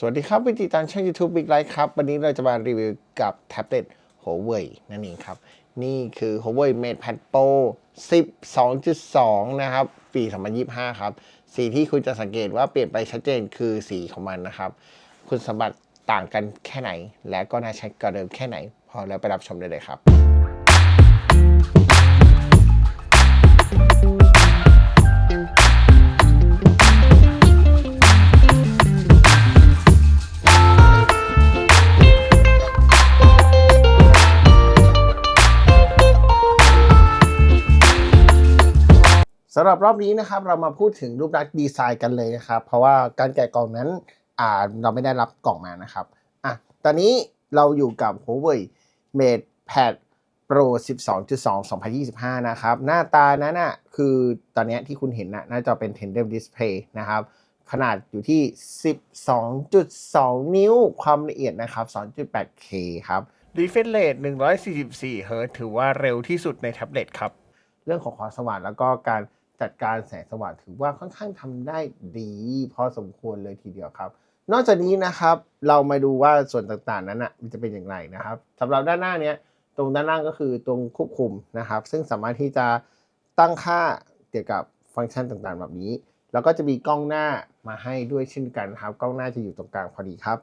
สวัสดีครับ วิธีการช่อง YouTube Big Light ครับ วันนี้เราจะมารีวิวกับแท็บเล็ต Huawei นั่นเองครับ นี่คือ Huawei MatePad Pro 12.2 นะครับ ปี 2025 ครับ สีที่คุณจะสังเกตว่าเปลี่ยนไปชัดเจนคือสีของมันนะครับ คุณสมบัติต่างกันแค่ไหน และก็น่าใช้กว่าเดิมแค่ไหน พอแล้วไปรับชมได้เลยครับำหรับรอบนี้นะครับเรามาพูดถึงรูปลักษณ์ดีไซน์กันเลยนะครับ เพราะว่าการแกะกล่องนั้นอ่าเราไม่ได้รับกล่องมานะครับอะตอนนี้เราอยู่กับ Huawei MatePad Pro 12.2 2025 นะครับ หน้าตานั้นน่ะคือตอนเนี้ยที่คุณเห็นน่ะน่าจะเป็น Tandem Display นะครับ ขนาดอยู่ที่ 12.2 นิ้วความละเอียดนะครับ 2.8K ครับ Refresh Rate 144 Hz ถือว่าเร็วที่สุดในแท็บเล็ตครับ เรื่องของความสว่างแล้วก็การ จัดการแสงสว่างถือว่าค่อนข้างทำได้ดีพอสมควรเลยทีเดียวครับ นอกจากนี้นะครับ เรามาดูว่าส่วนต่างๆนั้นอะมันจะเป็นอย่างไรนะครับสำหรับด้านหน้าเนี้ยตรงด้านล่างก็คือตรงควบคุมนะครับ ซึ่งสามารถที่จะตั้งค่าเกี่ยวกับฟังก์ชันต่างๆ แบบนี้ แล้วก็จะมีกล้องหน้ามาให้ด้วยเช่นกันครับ กล้องหน้าจะอยู่ตรงกลางพอดีครับ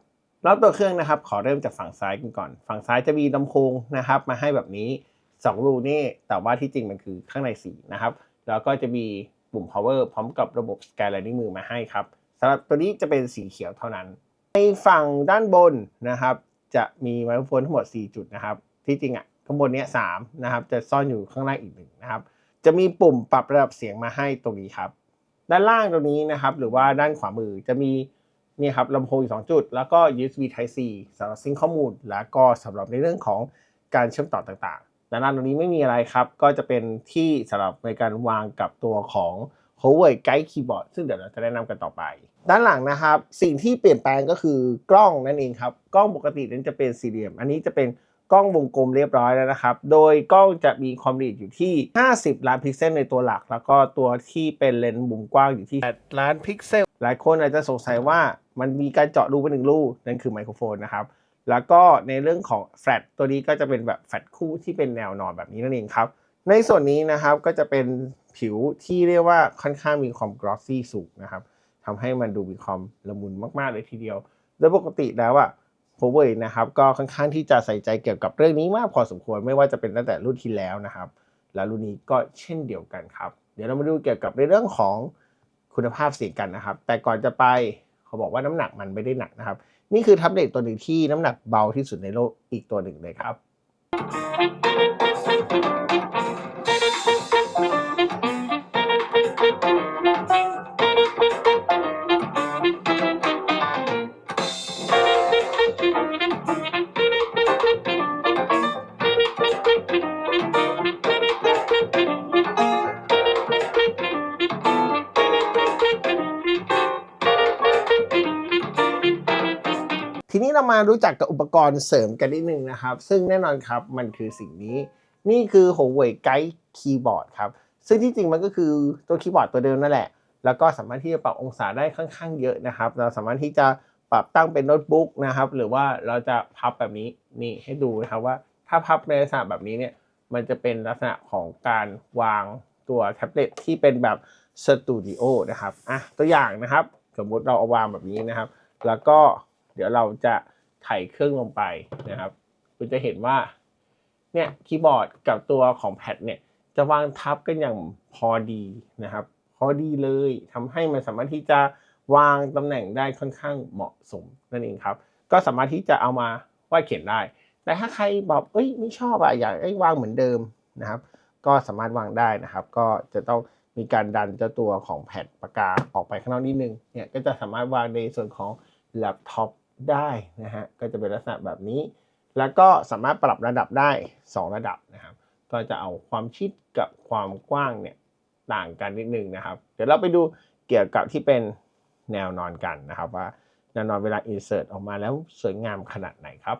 รอบตัวเครื่องนะครับ ขอเริ่มจากฝั่งซ้ายกันก่อน ฝั่งซ้ายจะมีลำโพงนะครับ มาให้แบบนี้ 2 รูนี่แต่ว่าที่จริงมันคือข้างใน4นะครับ แล้วก็จะมีปุ่ม power พร้อมกับระบบสแกนลายนิ้วมือมาให้ครับสำหรับตัวนี้จะเป็นสีเขียวเท่านั้น ในฝั่งด้านบนนะครับ จะมีไมโครโฟนทั้งหมด 4 จุดนะครับ ที่จริงอะข้างบนเนี้ยสามนะครับ จะซ่อนอยู่ข้างล่างอีกหนึ่งนะครับ จะมีปุ่มปรับระดับเสียงมาให้ตรงนี้ครับ ด้านล่างตรงนี้นะครับ หรือว่าด้านขวามือจะมีนี่ครับลำโพงอีก2จุด แล้วก็ USB Type C สำหรับซิงค์ข้อมูล แล้วก็สำหรับในเรื่องของการเชื่อมต่อต่างๆ ด้านล่างตรงนี้ไม่มีอะไรครับ ก็จะเป็นที่สำหรับในการวางกับตัวของ Huawei Guide Keyboard ซึ่งเดี๋ยวเราจะแนะนำกันต่อไป ด้านหลังนะครับ สิ่งที่เปลี่ยนแปลงก็คือกล้องนั่นเองครับ กล้องปกตินั้นจะเป็นสี่เหลี่ยม อันนี้จะเป็นกล้องวงกลมเรียบร้อยแล้วนะครับ โดยกล้องจะมีความละเอียดอยู่ที่ 50 ล้านพิกเซลในตัวหลัก แล้วก็ตัวที่เป็นเลนส์มุมกว้างอยู่ที่ 8 ล้านพิกเซล หลายคนอาจจะสงสัยว่ามันมีการเจาะรูไปหนึ่งรูนั่นคือไมโครโฟนนะครับ แล้วก็ในเรื่องของแฟลตตัวนี้ก็จะเป็นแบบแฟลตคู่ที่เป็นแนวนอนแบบนี้นั่นเองครับ ในส่วนนี้นะครับก็จะเป็นผิวที่เรียกว่าค่อนข้างมีความกรอสซี่สูงนะครับทำให้มันดูมีความละมุนมากๆเลยทีเดียว โดยปกติแล้วอะ Huawei นะครับก็ค่อนข้างที่จะใส่ใจเกี่ยวกับเรื่องนี้มากพอสมควรไม่ว่าจะเป็นตั้งแต่รุ่นที่แล้วนะครับ และรุ่นนี้ก็เช่นเดียวกันครับ เดี๋ยวเรามาดูเกี่ยวกับในเรื่องของคุณภาพเสียงกันนะครับ แต่ก่อนจะไปเขาบอกว่าน้ำหนักมันไม่ได้หนักนะครับ นี่คือแท็บเล็ตตัวหนึ่งที่น้ำหนักเบาที่สุดในโลกอีกตัวหนึ่งเลยครับ ทีนี้เรามารู้จักกับอุปกรณ์เสริมกันนิดนึงนะครับ ซึ่งแน่นอนครับมันคือสิ่งนี้ นี่คือ Huawei Guide Keyboard ครับ ซึ่งที่จริงมันก็คือตัวคีย์บอร์ดตัวเดิมนั่นแหละ แล้วก็สามารถที่จะปรับองศาได้ค่อนข้างเยอะนะครับ เราสามารถที่จะปรับตั้งเป็นโน้ตบุ๊กนะครับ หรือว่าเราจะพับแบบนี้นี่ให้ดูนะครับว่าถ้าพับในลักษณะแบบนี้เนี่ยมันจะเป็นลักษณะของการวางตัวแท็บเล็ตที่เป็นแบบสตูดิโอนะครับอะตัวอย่างนะครับ สมมติเราเอาวางแบบนี้นะครับ แล้วก็ เดี๋ยวเราจะไถเครื่องลงไปนะครับ คุณจะเห็นว่าเนี่ยคีย์บอร์ดกับตัวของแพดเนี่ยจะวางทับกันอย่างพอดีนะครับ พอดีเลยทำให้มันสามารถที่จะวางตำแหน่งได้ค่อนข้างเหมาะสมนั่นเองครับ ก็สามารถที่จะเอามาวาดเขียนได้ แต่ถ้าใครบอกเอ้ยไม่ชอบอะอยากให้วางเหมือนเดิมนะครับ ก็สามารถวางได้นะครับ ก็จะต้องมีการดันเจ้าตัวของแผ่นปากกาออกไปข้างนอกนิดนึงเนี่ยก็จะสามารถวางในส่วนของแล็ปท็อป ได้นะฮะก็จะเป็นลักษณะแบบนี้ แล้วก็สามารถปรับระดับได้ 2 ระดับนะครับ ก็จะเอาความชิดกับความกว้างเนี่ยต่างกันนิดนึงนะครับ เดี๋ยวเราไปดูเกี่ยวกับที่เป็นแนวนอนกันนะครับ ว่าแนวนอนเวลา insert ออกมาแล้วสวยงามขนาดไหนครับ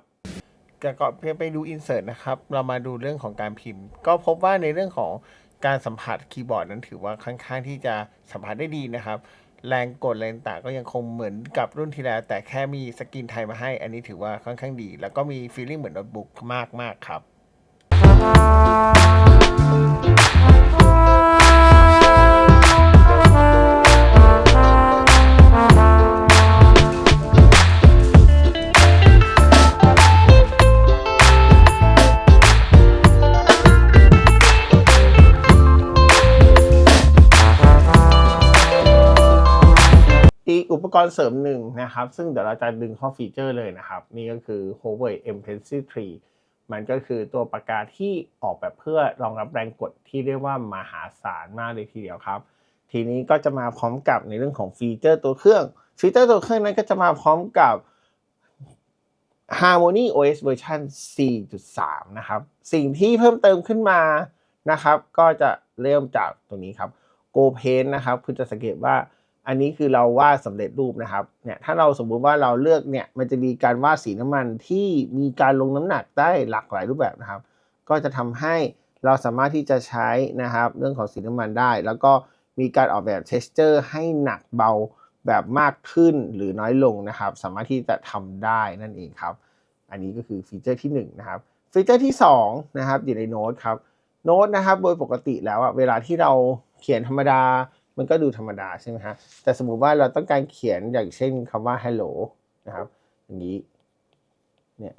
แต่ก่อนเพียงไปดู insert นะครับ เรามาดูเรื่องของการพิมพ์ ก็พบว่าในเรื่องของการสัมผัสคีย์บอร์ดนั้นถือว่าค่อนข้างที่จะสัมผัสได้ดีนะครับ แรงกดแรงต่างก็ยังคงเหมือนกับรุ่นที่แล้ว แต่แค่มีสกินไทยมาให้ อันนี้ถือว่าค่อนข้างดี แล้วก็มีฟีลลิ่งเหมือนโน้ตบุ๊กมากมากๆครับ ปกรณ์เสริมหนึ่งนะครับ ซึ่งเดี๋ยวเราจะดึงเข้าฟีเจอร์เลยนะครับ นี่ก็คือ Huawei M Pencil 3 มันก็คือตัวปากกาที่ออกแบบเพื่อรองรับแรงกดที่เรียกว่ามหาศาลมากเลยทีเดียวครับ ทีนี้ก็จะมาพร้อมกับในเรื่องของฟีเจอร์ตัวเครื่อง ฟีเจอร์ตัวเครื่องนั้นก็จะมาพร้อมกับ Harmony OS เวอร์ชัน4.3 นะครับ สิ่งที่เพิ่มเติมขึ้นมานะครับ ก็จะเริ่มจากตรงนี้ครับ Go Paint นะครับ คุณจะสังเกตว่า อันนี้คือเราวาดสำเร็จรูปนะครับเนี่ยถ้าเราสมมุติว่าเราเลือกเนี่ยมันจะมีการวาดสีน้ำมันที่มีการลงน้ำหนักได้หลากหลายรูปแบบนะครับ ก็จะทำให้เราสามารถที่จะใช้นะครับ เรื่องของสีน้ำมันได้ แล้วก็มีการออกแบบ texture ให้หนักเบาแบบมากขึ้นหรือน้อยลงนะครับ สามารถที่จะทำได้นั่นเองครับ อันนี้ก็คือฟีเจอร์ที่1นะครับฟีเจอร์ที่2นะครับอยู่ในโน้ตครับโน้ตนะครับโดยปกติแล้วอะเวลาที่เราเขียนธรรมดา มันก็ดูธรรมดาใช่ไหมฮะแต่สมมติว่าเราต้องการเขียนอย่างเช่นคำว่า hello นะครับอย่างนี้เนี่ย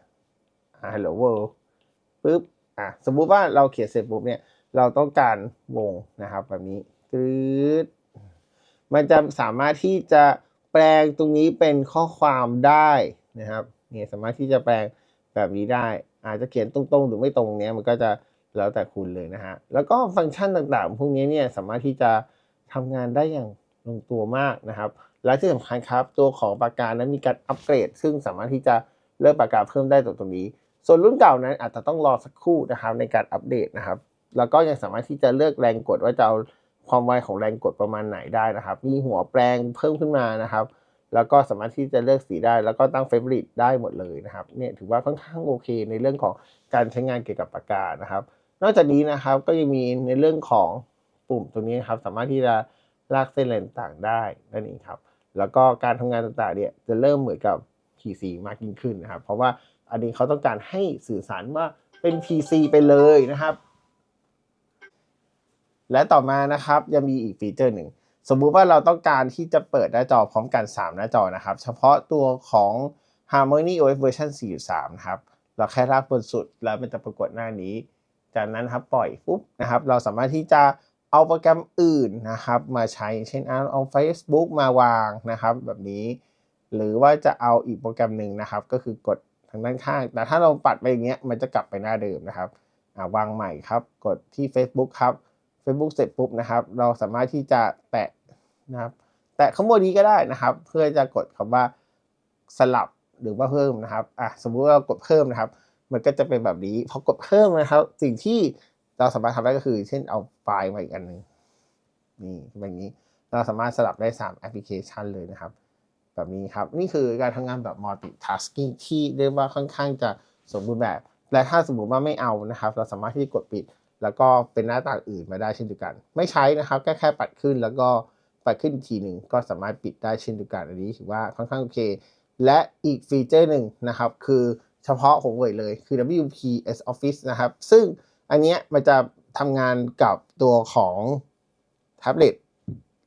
hello world ปึ๊บอะสมมุติว่าเราเขียนเสร็จปุ๊บเนี่ยเราต้องการวงนะครับแบบนี้ตืดมันจะสามารถที่จะแปลงตรงนี้เป็นข้อความได้นะครับเนี่ยสามารถที่จะแปลงแบบนี้ได้ อาจจะเขียนตรงๆ หรือไม่ตรงเนี้ยมันก็จะแล้วแต่คุณเลยนะฮะแล้วก็ฟังก์ชันต่างๆ พวกนี้เนี่ยสามารถที่จะ ทำงานได้อย่างลงตัวมากนะครับ และที่สำคัญครับ ตัวของปากกานั้นมีการอัปเกรด ซึ่งสามารถที่จะเลือกปากกาเพิ่มได้ตรงตรงนี้ ส่วนรุ่นเก่านั้นอาจจะต้องรอสักครู่นะครับในการอัปเดตนะครับ แล้วก็ยังสามารถที่จะเลือกแรงกดว่าจะเอาความไวของแรงกดประมาณไหนได้นะครับ มีหัวแปลงเพิ่มขึ้นมานะครับ แล้วก็สามารถที่จะเลือกสีได้ แล้วก็ตั้งเฟ v o r i t e ได้หมดเลยนะครับ เนี่ยถือว่าค่อนข้างโอเค ในเรื่องของการใช้งานเกี่ยวกับปากกานะครับ นอกจากนี้นะครับก็ยังมีในเรื่องของ ปุ่มตรงนี้ครับสามารถที่จะลากเส้นอะไรต่างๆได้นั่นเองครับ แล้วก็การทำงานต่างๆเนี่ยจะเริ่มเหมือนกับ PC มากยิ่งขึ้นนะครับ เพราะว่าอันนี้เขาต้องการให้สื่อสารว่าเป็น PC ไปเลยนะครับ และต่อมานะครับยังมีอีกฟีเจอร์หนึ่งสมมุติว่าเราต้องการที่จะเปิดหน้าจอพร้อมกัน 3 หน้าจอนะครับ เฉพาะตัวของ Harmony OS เวอร์ชัน4.3 นะครับ เราแค่ลากบนสุดแล้วมันจะปรากฏหน้านี้ จากนั้นครับปล่อยปุ๊บนะครับ เราสามารถที่จะ เอาโปรแกรมอื่นนะครับ มาใช้เช่นเอาเอา Facebook มาวางนะครับ แบบนี้ หรือว่าจะเอาอีกโปรแกรมหนึ่งนะครับ ก็คือกดทางด้านข้าง แต่ถ้าเราปัดไปอย่างเงี้ยมันจะกลับไปหน้าเดิมนะครับาวางใหม่ครับ กดที่ Facebook ครับ Facebook เสร็จปุ๊บนะครับ เราสามารถที่จะแตะนะครับ แตะข้างบนนี้ก็ได้นะครับ เพื่อจะกดคำว่าสลับหรือว่าเพิ่มนะครับอะสมมุติว่าเรากดเพิ่มนะครับ มันก็จะเป็นแบบนี้พอกดเพิ่มนะครับ สิ่งที่ เราสามารถทำได้ก็คือ เช่นเอาไฟล์มาอีกอันหนึ่งนี่แบบนี้เราสามารถสลับได้ 3 แอปพลิเคชันเลยนะครับ แบบนี้ครับ นี่คือการทำงานแบบ multitasking ที่เรียกว่าค่อนข้างจะสมบูรณ์แบบ และถ้าสมมติว่าไม่เอานะครับ เราสามารถที่จะกดปิด แล้วก็เป็นหน้าต่างอื่นมาได้เช่นเดียวกัน ไม่ใช้นะครับแค่แค่ปัดขึ้นแล้วก็ปัดขึ้นอีกทีหนึ่งก็สามารถปิดได้เช่นเดียวกันอันนี้ถือว่าค่อนข้างโอเค และอีกฟีเจอร์หนึ่งนะครับ คือเฉพาะของเว่ยเลยคือ WPS Office นะครับ ซึ่ง อันเนี้ยมันจะทำงานกับตัวของแท็บเล็ต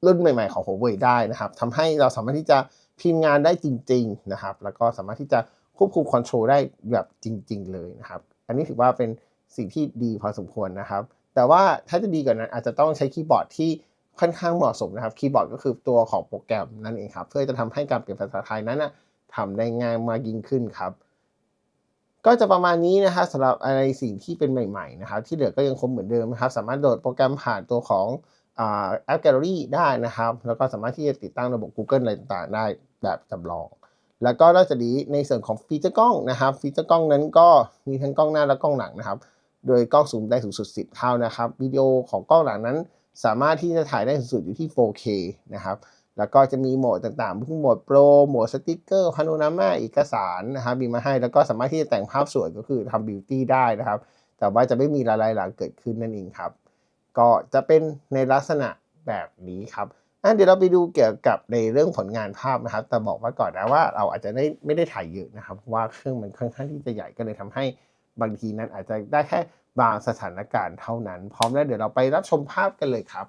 รุ่นใหม่ๆของ Huawei ได้นะครับทำให้เราสามารถที่จะพิมพ์งานได้จริง ๆนะครับ แล้วก็สามารถที่จะควบคุมคอนโทรลได้แบบจริง ๆ เลยนะครับ อันนี้ถือว่าเป็นสิ่งที่ดีพอสมควรนะครับ แต่ว่าถ้าจะดีกว่านั้นอาจจะต้องใช้คีย์บอร์ดที่ค่อนข้างเหมาะสมนะครับ คีย์บอร์ดก็คือตัวของโปรแกรมนั่นเองครับ เพื่อจะทำให้การเปลี่ยนภาษาไทยนั้นนะทำได้ง่ายมากยิ่งขึ้นครับ ก็จะประมาณนี้นะครับสำหรับอะไรสิ่งที่เป็นใหม่ๆนะครับที่เหลือก็ยังคงเหมือนเดิมนะครับ สามารถโหลดโปรแกรมผ่านตัวของแอปแกลเลอรี่ได้นะครับ แล้วก็สามารถที่จะติดตั้งระบบ Google อะไรต่างๆ ได้แบบจำลอง แล้วก็นอกจากนี้ในส่วนของฟีเจอร์กล้องนะครับ ฟีเจอร์กล้องนั้นก็มีทั้งกล้องหน้าและกล้องหลังนะครับ โดยกล้องซูมได้สูงสุด 10 เท่านะครับวิดีโอของกล้องหลังนั้น สามารถที่จะถ่ายได้สูงสุดอยู่ที่ 4K นะครับ แล้วก็จะมีโหมดต่างๆพวกโหมดโปร โหมดสติ๊กเกอร์พาโนรามาเอกสารนะครับมีมาให้ แล้วก็สามารถที่จะแต่งภาพสวยก็คือทำบิวตี้ได้นะครับ แต่ว่าจะไม่มีละลายหลังเกิดขึ้นนั่นเองครับ ก็จะเป็นในลักษณะแบบนี้ครับอะเดี๋ยวเราไปดูเกี่ยวกับในเรื่องผลงานภาพนะครับ แต่บอกไว้ก่อนนะว่าเราอาจจะได้ไม่ได้ถ่ายเยอะนะครับ เพราะว่าเครื่องมันค่อนข้างที่จะใหญ่ก็เลยทำให้บางทีนั้นอาจจะได้แค่บางสถานการณ์เท่านั้น พร้อมแล้วเดี๋ยวเราไปรับชมภาพกันเลยครับ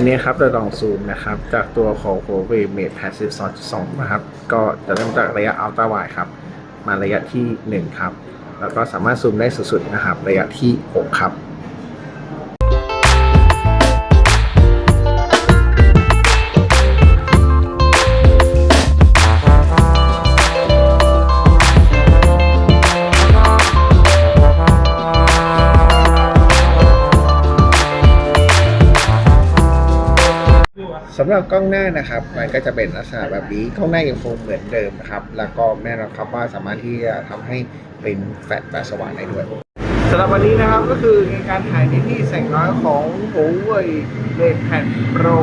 อันนี้ครับเราลองซูมนะครับ จากตัวของ Huawei Mate Passive 2.2 นะครับ ก็จะเริ่มจากระยะ Ultra Wide ครับ มาระยะที่ 1 ครับ แล้วก็สามารถซูมได้สุดๆนะครับ ระยะที่ 6 ครับ สำหรับกล้องหน้านะครับ มันก็จะเป็นลักษณะแบบนี้ กล้องหน้ายังคงเหมือนเดิมนะครับ แล้วก็แน่นอนครับว่าสามารถที่จะทำให้เป็นแฟลชแบบสว่างได้ด้วย สำหรับวันนี้นะครับก็คือในการถ่ายในที่แสงน้อยของ Huawei MatePad Pro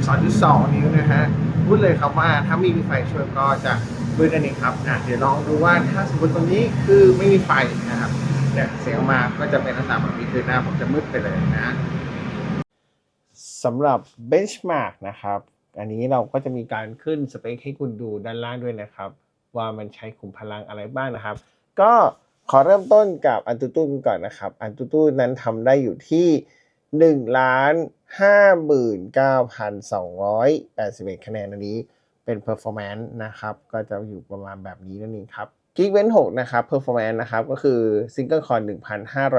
12.2 นิ้วนะฮะพูดเลยครับว่าถ้าไม่มีไฟช่วยก็จะมืดนั่นเองครับอะเดี๋ยวลองดูว่าถ้าสมมติตรงนี้คือไม่มีไฟนะครับเนี่ยเสียงออกมาก็จะเป็นลักษณะแบบนี้คือหน้าผมจะมืดไปเลยนะ สำหรับ benchmark นะครับ อันนี้เราก็จะมีการขึ้นสเปคให้คุณดูด้านล่างด้วยนะครับ ว่ามันใช้ขุมพลังอะไรบ้างนะครับ ก็ขอเริ่มต้นกับอันตูตูกันก่อนนะครับ อันตูตูนั้นทำได้อยู่ที่1ล้าน59,281 คะแนนอันนี้เป็น performance นะครับ ก็จะอยู่ประมาณแบบนี้นั่นเองครับ Geekbench 6นะครับ performance นะครับ ก็คือ Single Core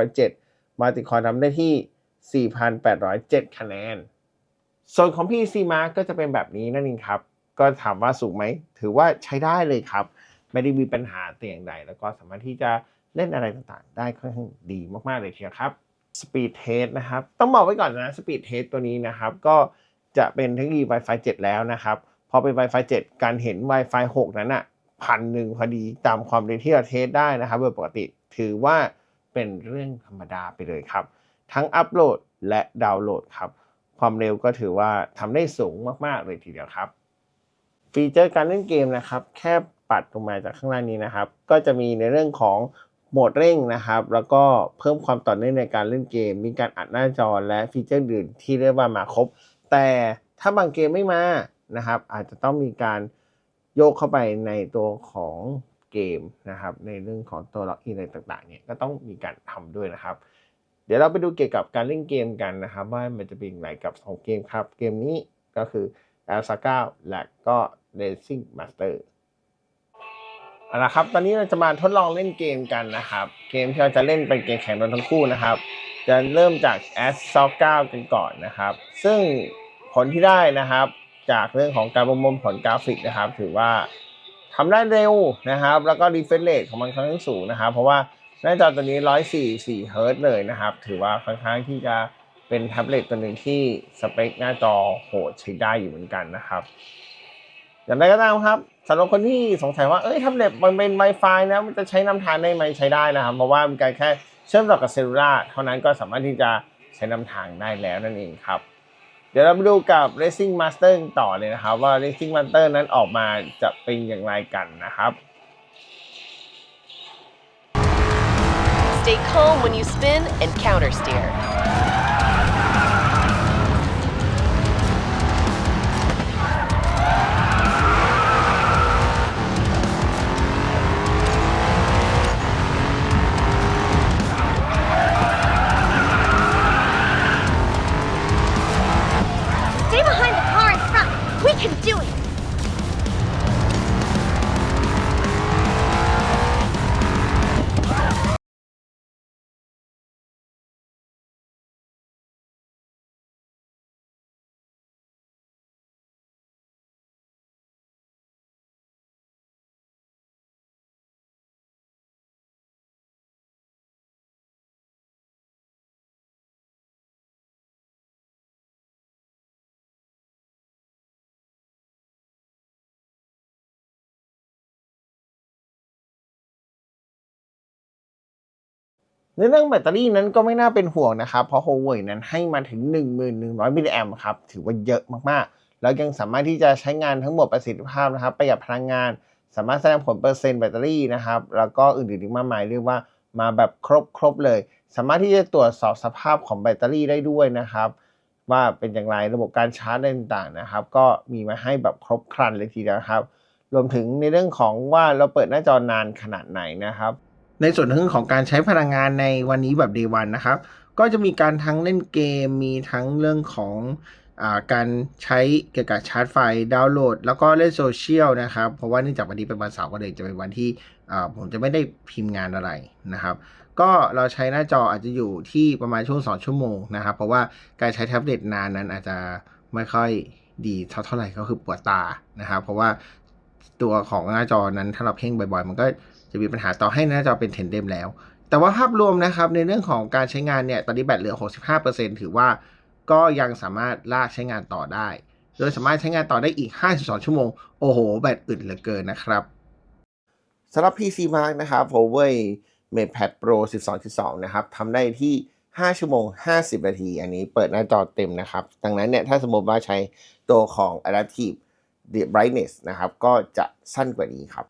1,507 Multi Core ทำได้ที่ 4,807 คะแนน ส่วนของ PC Mark ก็จะเป็นแบบนี้นั่นเองครับ ก็ถามว่าสูงไหม ถือว่าใช้ได้เลยครับ ไม่ได้มีปัญหาแต่อย่างใด แล้วก็สามารถที่จะเล่นอะไรต่างๆ ได้ค่อนข้างดีมากๆเลยทีเดียวครับ Speed Test นะครับ ต้องบอกไว้ก่อนนะ Speed Test ตัวนี้นะครับ ก็จะเป็นเทคโนโลยี Wi-Fi 7 แล้วนะครับ พอเป็น Wi-Fi 7 การเห็น Wi-Fi 6 นั้นอะพันหนึ่งพอดีตามความเร็วที่เราเทสได้นะครับโดยปกติถือว่าเป็นเรื่องธรรมดาไปเลยครับ ทั้งอัปโหลดและดาวน์โหลดครับ ความเร็วก็ถือว่าทำได้สูงมาก ๆ เลยทีเดียวครับ ฟีเจอร์การเล่นเกมนะครับ แค่ปัดลงมาจากข้างล่างนี้นะครับ ก็จะมีในเรื่องของโหมดเร่งนะครับ แล้วก็เพิ่มความต่อเนื่องในการเล่นเกม มีการอัดหน้าจอและฟีเจอร์อื่นที่เรียกว่ามาครบ แต่ถ้าบางเกมไม่มานะครับ อาจจะต้องมีการโยกเข้าไปในตัวของเกมนะครับ ในเรื่องของตัวล็อกอินอะไรต่างๆเนี่ยก็ต้องมีการทำด้วยนะครับ ดี๋ยวเราไปดูเกี่ยวกับการเล่นเกมกันนะครับ ว่ามันจะเป็นอย่างไรกับสองเกมครับ เกมนี้ก็คือ a l s a g a และก็ Racing Master เอาละครับ ตอนนี้เราจะมาทดลองเล่นเกมกันนะครับ เกมที่เราจะเล่นเป็นเกมแข่งรถทั้งคู่นะครับ จะเริ่มจาก a s s a g a กันก่อนนะครับ ซึ่งผลที่ได้นะครับ จากเรื่องของการประมวลผลกราฟิกนะครับ ถือว่าทำได้เร็วนะครับ แล้วก็ refresh rate ของมันค่อนข้างสูงนะครับ เพราะว่า หน้าจอตัวนี้ 144เฮิร์ตซ์เลยนะครับ ถือว่าค่อนข้างที่จะเป็นแท็บเล็ตตัวหนึ่งที่สเปคหน้าจอโหดใช้ได้อยู่เหมือนกันนะครับอย่างไรก็ตามครับสำหรับคนที่สงสัยว่าเอ้ยแท็บเล็ตมันเป็น Wi-Fi นะมันจะใช้นำทางได้ไหมใช้ได้นะครับ เพราะว่ามันการแค่เชื่อมต่อกับเซลลูล่าเท่านั้นก็สามารถที่จะใช้นำทางได้แล้วนั่นเองครับ เดี๋ยวเรามาดูกับ Racing Master ต่อเลยนะครับ ว่า Racing Master นั้นออกมาจะเป็นอย่างไรกันนะครับ Stay calm when you spin and counter ในเรื่องแบตเตอรี่นั้นก็ไม่น่าเป็นห่วงนะครับ เพราะ Huawei นั้นให้มาถึง 1100 มิลลิแอมป์ครับ ถือว่าเยอะมากๆ แล้วยังสามารถที่จะใช้งานทั้งหมดประสิทธิภาพนะครับประหยัดพลังงาน สามารถแสดงผลเปอร์เซ็นต์แบตเตอรี่นะครับ แล้วก็อื่นๆอีกมากมายเรียกว่ามาแบบครบครบๆเลย สามารถที่จะตรวจสอบสภาพของแบตเตอรี่ได้ด้วยนะครับ ว่าเป็นอย่างไรระบบการชาร์จต่างๆนะครับ ก็มีมาให้แบบครบครันเลยทีเดียวครับ รวมถึงในเรื่องของว่าเราเปิดหน้าจอนานขนาดไหนนะครับ ในส่วนเรื่องของการใช้พลังงานในวันนี้แบบ day one นะครับ ก็จะมีการทั้งเล่นเกม มีทั้งเรื่องของอาการใช้เกี่ยวกับชาร์จไฟดาวน์โหลด แล้วก็เล่นโซเชียลนะครับ เพราะว่าเนื่องจากวันนี้เป็นวันเสาร์ก็เลยจะเป็นวันที่ผมจะไม่ได้พิมพ์งานอะไรนะครับ ก็เราใช้หน้าจออาจจะอยู่ที่ประมาณช่วง 2 ชั่วโมงนะครับ เพราะว่าการใช้แท็บเล็ตนานนั้นอาจจะไม่ค่อยดีเท่าเท่าไหร่ก็คือปวดตานะครับ เพราะว่าตัวของหน้าจอนั้นถ้าเราเพ่งบ่อยๆ มันก็ จะมีปัญหาต่อให้หน้าจอเป็นเทนเดมแล้ว แต่ว่าภาพรวมนะครับในเรื่องของการใช้งานเนี่ยตอนนี้แบตเหลือ 65%ถือว่าก็ยังสามารถลากใช้งานต่อได้ โดยสามารถใช้งานต่อได้อีก 52 ชั่วโมง โอ้โห แบตอึดเหลือเกินนะครับสำหรับ PC Mark นะครับ Huawei MatePad Pro 12.2 นะครับทำได้ที่ 5 ชั่วโมง 50 นาที อันนี้เปิดหน้าจอเต็มนะครับ ดังนั้นเนี่ย ถ้าสมมติว่าใช้ตัวของ Adaptive Brightness นะครับ ก็จะสั้นกว่านี้ครับ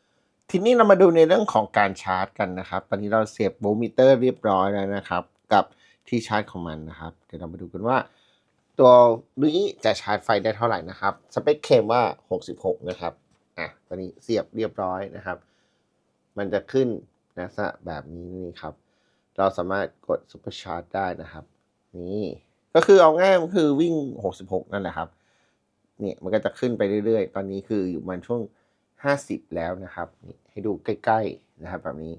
ทีนี้เรามาดูในเรื่องของการชาร์จกันนะครับ ตอนนี้เราเสียบโวลต์มิเตอร์เรียบร้อยแล้วนะครับ กับที่ชาร์จของมันนะครับ เดี๋ยวเรามาดูกันว่า ตัวนี้จะชาร์จไฟได้เท่าไหร่นะครับ สเปคเคมว่า 66 นะครับ อะ ตอนนี้เสียบเรียบร้อยนะครับ มันจะขึ้นลักษณะแบบนี้นี่ครับ เราสามารถกด Super Charge ได้นะครับ นี่ ก็คือเอาง่ายก็คือวิ่ง 66 นั่นแหละครับ เนี่ย มันก็จะขึ้นไปเรื่อยๆ ตอนนี้คืออยู่มันช่วง 50 แล้วนะครับนี่ให้ดูใกล้ๆนะครับแบบนี้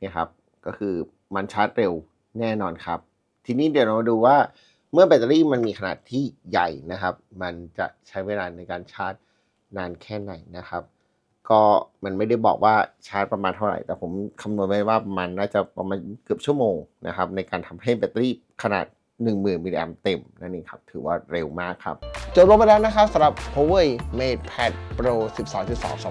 นี่ครับก็คือมันชาร์จเร็วแน่นอนครับ ทีนี้เดี๋ยวเรามาดูว่าเมื่อแบตเตอรี่มันมีขนาดที่ใหญ่นะครับ มันจะใช้เวลาในการชาร์จนานแค่ไหนนะครับ ก็มันไม่ได้บอกว่าชาร์จประมาณเท่าไหร่ แต่ผมคำนวณไว้ว่ามันน่าจะประมาณเกือบชั่วโมงนะครับในการทำให้แบตเตอรี่ขนาด 10,000 มิลลิแอมป์เต็มนั่นเองครับ ถือว่าเร็วมากครับ จบลงไปแล้วนะครับสำหรับ Huawei MatePad Pro 12.2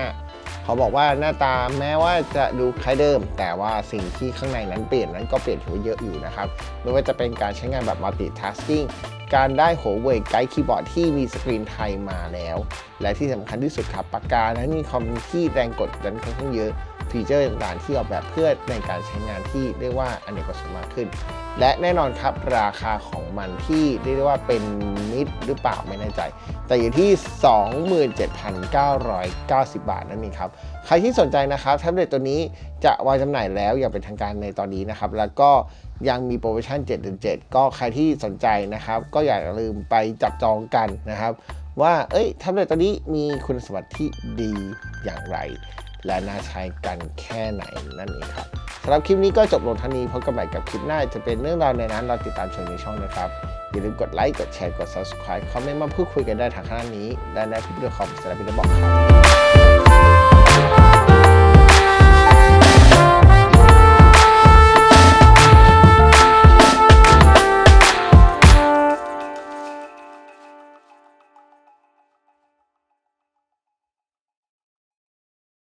2025 เขาบอกว่าหน้าตาแม้ว่าจะดูคล้ายเดิม แต่ว่าสิ่งที่ข้างในนั้นเปลี่ยนนั้นก็เปลี่ยนถือว่าเยอะอยู่นะครับ ไม่ว่าจะเป็นการใช้งานแบบ multitasking การได้ Huawei Guide Keyboard ที่มีสกรีนไทยมาแล้ว และที่สำคัญที่สุดครับปากกานั้นมีความที่แรงกดดันค่อนข้างเยอะ ฟีเจอร์ต่างๆที่ออกแบบเพื่อในการใช้งานที่เรียกว่าอเนกประสงค์มากขึ้น และแน่นอนครับราคาของมันที่เรียกได้ว่าเป็นมิดหรือเปล่าไม่แน่ใจ แต่อยู่ที่ 27,990 บาทนั่นเองครับ ใครที่สนใจนะครับแท็บเล็ตตัวนี้จะวางจำหน่ายแล้วอย่างเป็นทางการในตอนนี้นะครับ แล้วก็ยังมีโปรโมชั่น7เดือน7ก็ใครที่สนใจนะครับ ก็อย่าลืมไปจับจองกันนะครับ ว่าเอ้ยแท็บเล็ตตัวนี้มีคุณสมบัติที่ดีอย่างไร และน่าใช้กันแค่ไหนนั่นเองครับสำหรับคลิปนี้ก็จบลงเท่านี้พบกันใหม่กับคลิปหน้าจะเป็นเรื่องราวในนั้นเราติดตามชมในช่องนะครับ อย่าลืมกดไลค์กดแชร์กด subscribe คอมเมนต์มาพูดคุยกันได้ทางข้างนี้ และในพิพิธภัณฑ์สารพิษบอกครับ